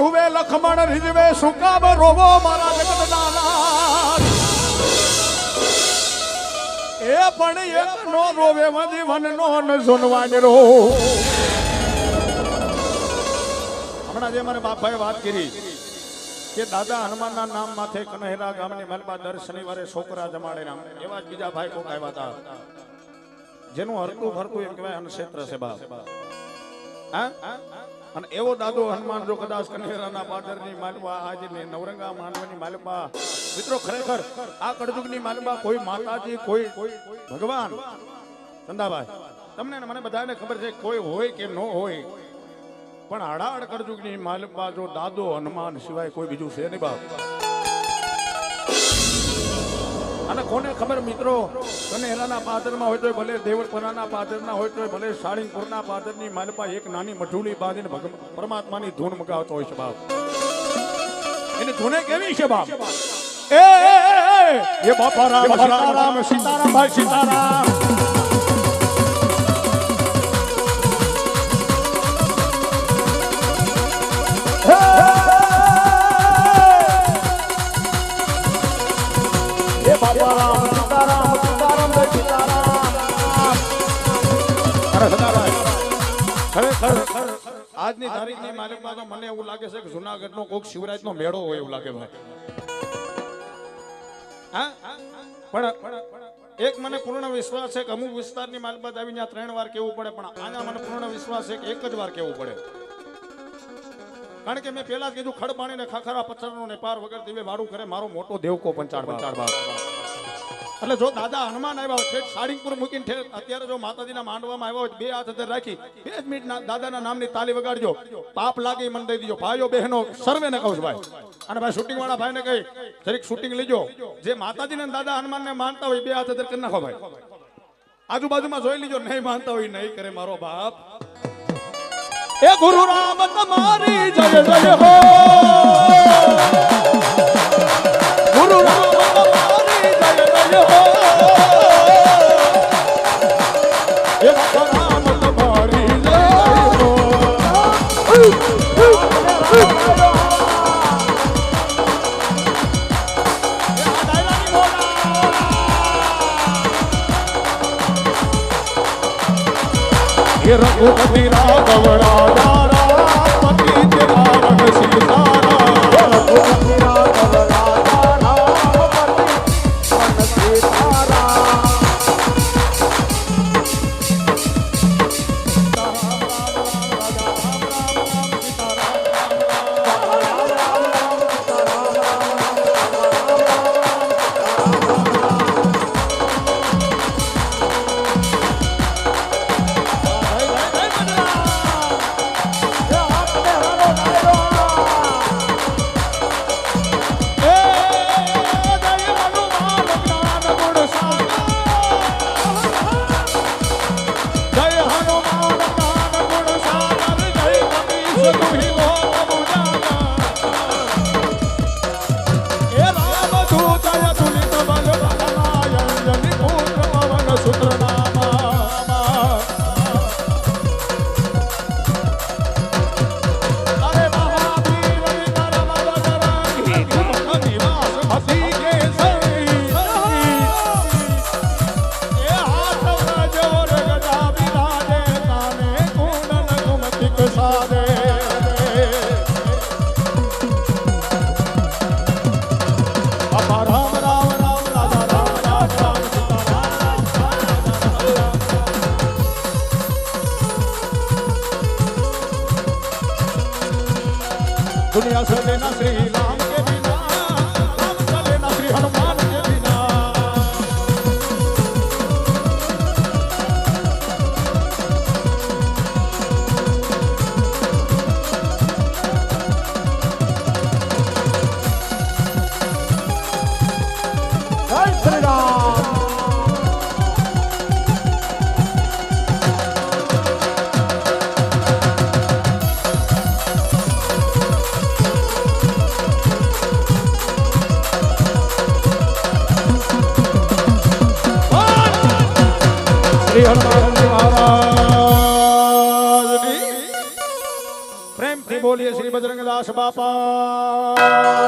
હુવે લખમણ રીજવે સુકામ રોવો મારા જગત એ પણ એક નો રોવે મધી વન નો ન સુનવાજ રો હમણાં જે મારા બાપાએ વાત કરી કે દાદા હનુમાનના નામ માથે કનહેરા ગામની મલબા દર શનિવારે છોકરા જમાડે નામ એવા જ બીજા ભાઈ કોક આવ્યા હતા. જેનું હરતું ફરતું એમ કહેવાય અનક્ષેત્ર છે બાપ. હા? અને એવો દાદો હનુમાન જો કદાચ કનેરાના પાદરની માલવા ને નવરંગા માનવાની માલવા. મિત્રો, ખરેખર આ કળજુગની માલવા કોઈ માતાજી, કોઈ ભગવાન? ચંદાભાઈ, તમને મને બધાને ખબર છે, કોઈ હોય કે ન હોય? પણ હાડાડ કળજુગની માલવા જો દાદો હનુમાન સિવાય કોઈ બીજું છે નહીં બાપ. અને કોને ખબર મિત્રો કનેરાના પાદરમાં હોય તો ભલે દેવળપરાના પાદરના હોય તો ભલે સાળીપુરના પાદરની માલપા એક નાની મઠુલી બાંધીને પરમાત્માની ધૂન મગાવતો હોય છે બાપ એની ધૂને કેવી છે બાપ એ બાપા રામ સીતારામ સીતારામ ભાઈ સીતારામ એ તારીખ રામ, સીતારામ સીતારામ. આજની માલિકમાં તો મને એવું લાગે છે કે જુનાગઢનો કોક શિવરાજનો મેળો હોય એવું લાગે ભાઈ હા? પણ એક મને પૂર્ણ વિશ્વાસ છે કે અમુક વિસ્તારની માલબાદ આવીને ત્રણ વાર કેવું પડે, પણ આના મને પૂર્ણ વિશ્વાસ છે કે એક જ વાર કેવું પડે. કારણ કે મેં પેલા જ કીધું ખડપાણી ને ખાખરા પથ્થરનો ને પાર વગર દિવે વાડું કરે મારો મોટો દેવકો પંચાળ પંચાળ બાર એટલે જો દાદા હનુમાન આવ્યા હોય સાળીંગપુર મૂકીને ઠેઠ અત્યારે જો માતાજીના માંડવામાં આવ્યા હોય બે હાથ અંદર રાખી બે જ મિનિટ દાદાના નામની તાલી વગાડજો. પાપ લાગે મને દઈ દીજો. ભાઈઓ બહેનો સર્વેને કહું છું ભાઈ. અને ભાઈ શૂટિંગ વાળા ભાઈને કહી જરીક શૂટિંગ લીજો. જે માતાજીને ને દાદા હનુમાનને માનતા હોય બે હાથ અંદર કરી નાખો ભાઈ. આજુબાજુમાં જોઈ લીજો નહીં માનતા હોય નહીં કરે મારો બાપ. એ ગુરુ રામ તમારી જય જય હો. દુનિયા ચલે ના રામ કે રામ ચલે ના હનુમાન શ્રી હનુમાનજી મહારાજની પ્રેમથી બોલો બોલીએ શ્રી બજરંગદાસ બાપા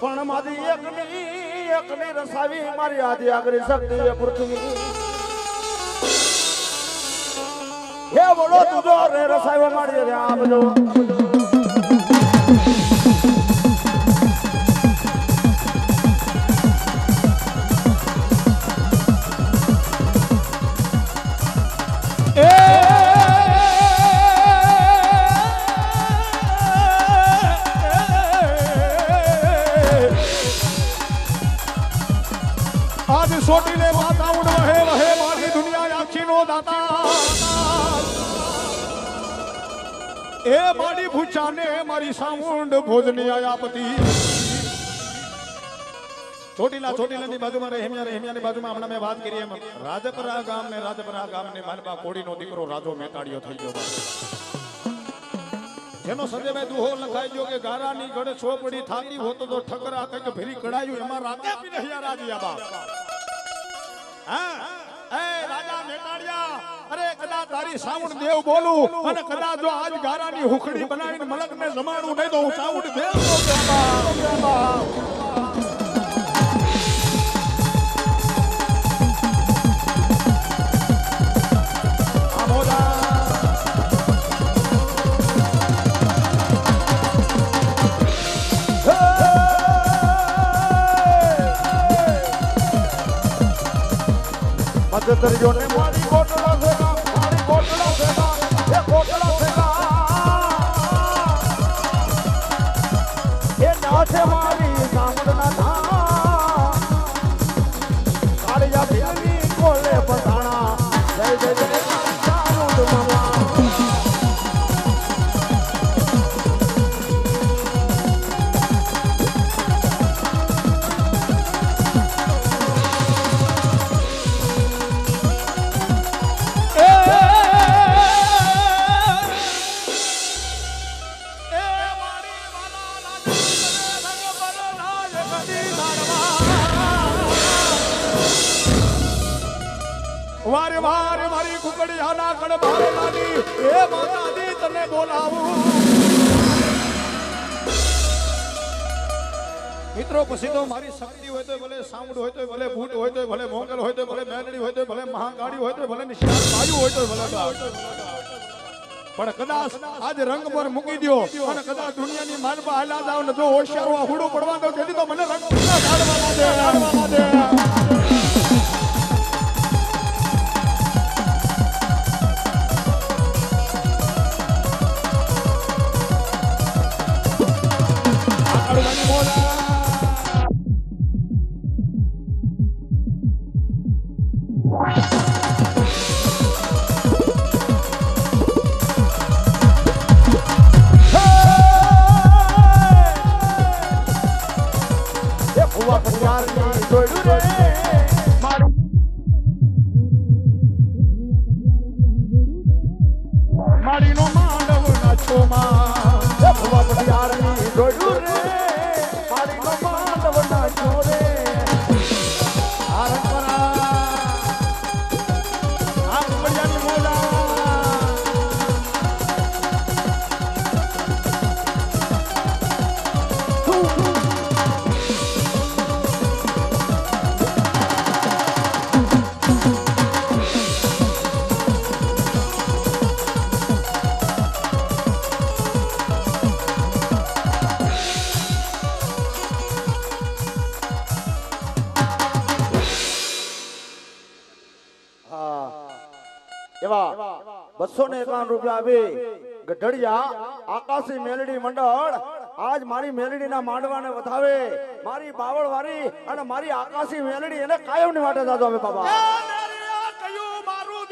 પણ મારી એકની એકની રસાવી મારી આદિ આગળ શક્તિ પૃથ્વી. હે બોલો તુજો રે રસાયો મારી રે આ બધો મારી મારી સામુંડ ભોજની આયાપતી ચોટીલા ચોટીલાની બાજુમાં રહેમિયા રહેમિયાની બાજુમાં હમણાં મેં વાત કરી એમ. રાજપરા ગામ ને રાજપરા ગામ ગામની માલપા કોડીનો દીકરો રાજો મેતાડિયો થઈ ગયો જેનો સંજયભાઈ દુહો લખાઈ ગયો કે ગારાની ગળે છોપડી થાકી હોતો તો ઠકરા કંઈક ફેરી કડાયું એમાં રાતે પી રહ્યા રાજિયા બા હા? એ રાજા મેટાડિયા અરે કદાચ તારી સાઉન્ડ દેવ બોલું અને કદાચ જો આજ ગારાની હુખડી બનાવીને મલકને જમાડું નહીં તો હું સાઉન્ડ દેવ મદદરીઓ ને મારી કોટડા સેવા મારી કોટડા સેવા એ કોટડા સેવા એ નાથે મારી વારે વારે મારી કુકડિયાના કણ માની એ માતાજી તને બોલાવું મિત્રો, પછી તો મારી શક્તિ હોય તો ભલે સાઉન્ડ હોય તો ભલે ભૂત હોય તો ભલે મોંગલ હોય તો ભલે મેલડી હોય તો ભલે મહાગાડી હોય તો ભલે નિશાળ વાયુ હોય તો ભલે. પણ કદાચ આજ રંગ પર મૂકી દો અને કદાચ દુનિયાની માલમાં હાલા જાવ ને જો હોશિયારો હુડું પડવા દો, તેથી તો મને રંગ દે બસો ને એકાવન રૂપિયા આપી. ગઢડિયા, આકાશી મેલડી મંડળ, આજ મારી મેલડીના માંડવાને વધાવે. મારી બાવળ વારી અને મારી આકાશી મેલડી એને કાયમની માટે જાજો અમે બાબા. મારું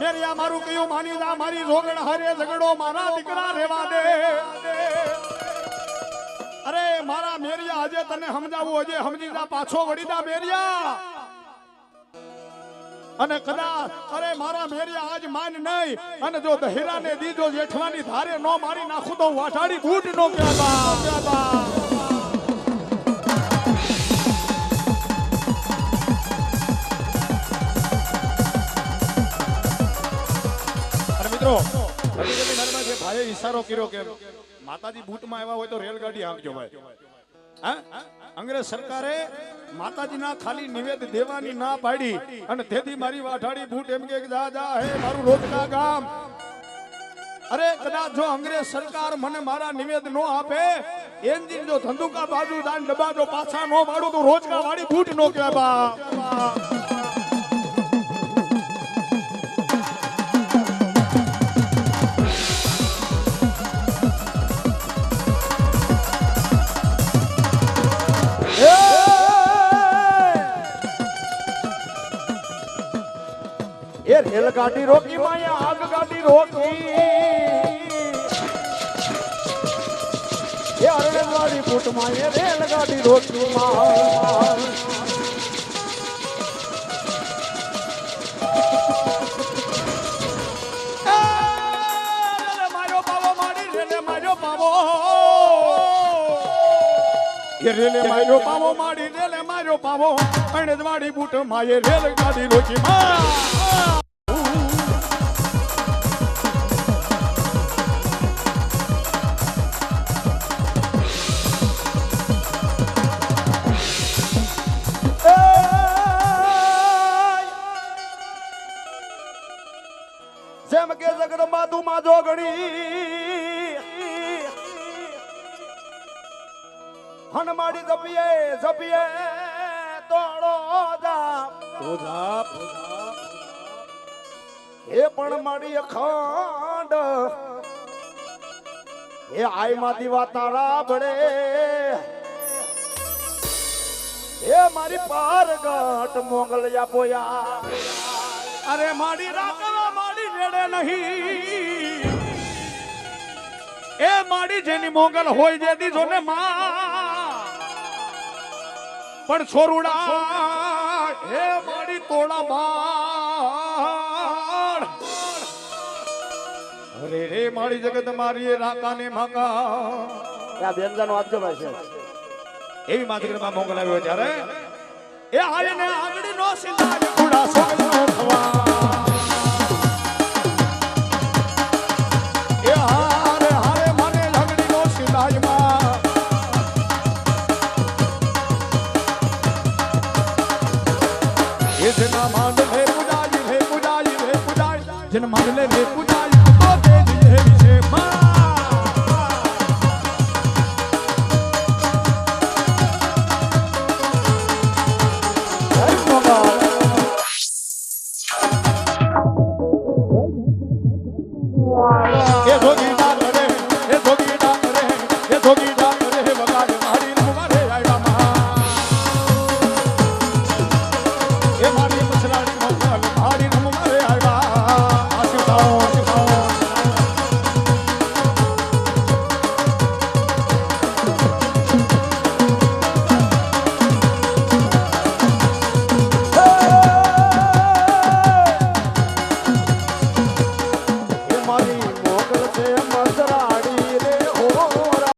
મેરિયા મારું કયું માની જા, મારી રોગણ હરે ઝઘડો મારા દીકરા રેવા દે. અરે, મારા મેરિયા, આજે તને સમજાવું, હજે સમજી જા, પાછો વળી જા, મેરિયા. અને કદાચ, અરે મારા મેરિયા આજ માન નહીં. અને જો દહેરાને દીધો જેઠવાની ધારે નો મારી નાખું તો વાટાડી બૂટ નો કહેતા મિત્રો ભાઈએ ઈશારો કર્યો કે માતાજી બૂટમાં આવ્યા હોય તો રેલગાડી આવજો ભાઈ. હા? અંગ્રેજ સરકારે માતાજીના ખાલી નિવેદ દેવાની ના પાડી અને તેથી મારી વાઠાડી બૂટ એમ કે, જા હે મારું રોજના ગામ. અરે કદાચ જો અંગ્રેજ સરકાર મને મારા નિવેદ નો આપે, એન્જિન જો ધંધુકા બાજુ દાન ડબ્બા જો પાછા નો મારું તો રોજકા વાળી બૂટ નો કહેવા એ રેલગાડી રોકી, માયા આગગાડી રોકી. એ અરણેવાડી ફૂટમાં એ રેલગાડી રોકી માં રેલે માર્યો પાવો મારી, રેલે માર્યો પાવો અણેજ બૂટ માયે રેલ ગાડી રોકી માં તું માં જોગણી હનમાડી જપીએ જપીએ તોડો જાપ. એ પણ મારી અખંડ એ આઈ માં દીવા તારા બળે એ મારી પારગટ મોગલ બોયા અરે માડી રાખવા માડી રેડે નહીં. એ માડી જેની મોગલ હોય જે દીધો ને મા. પણ છોરુડા હે માડી તોડા બાળ. અરે રે માડી જગત મારી એ રાકાને માકા. આ વ્યંજન આપજો ભાઈ છે એવી માતૃમાં મોગલ આવ્યો ત્યારે. એ આયને આગળ નો સિંધાજ કુડા સોગલો થવા. એ જેના માંડ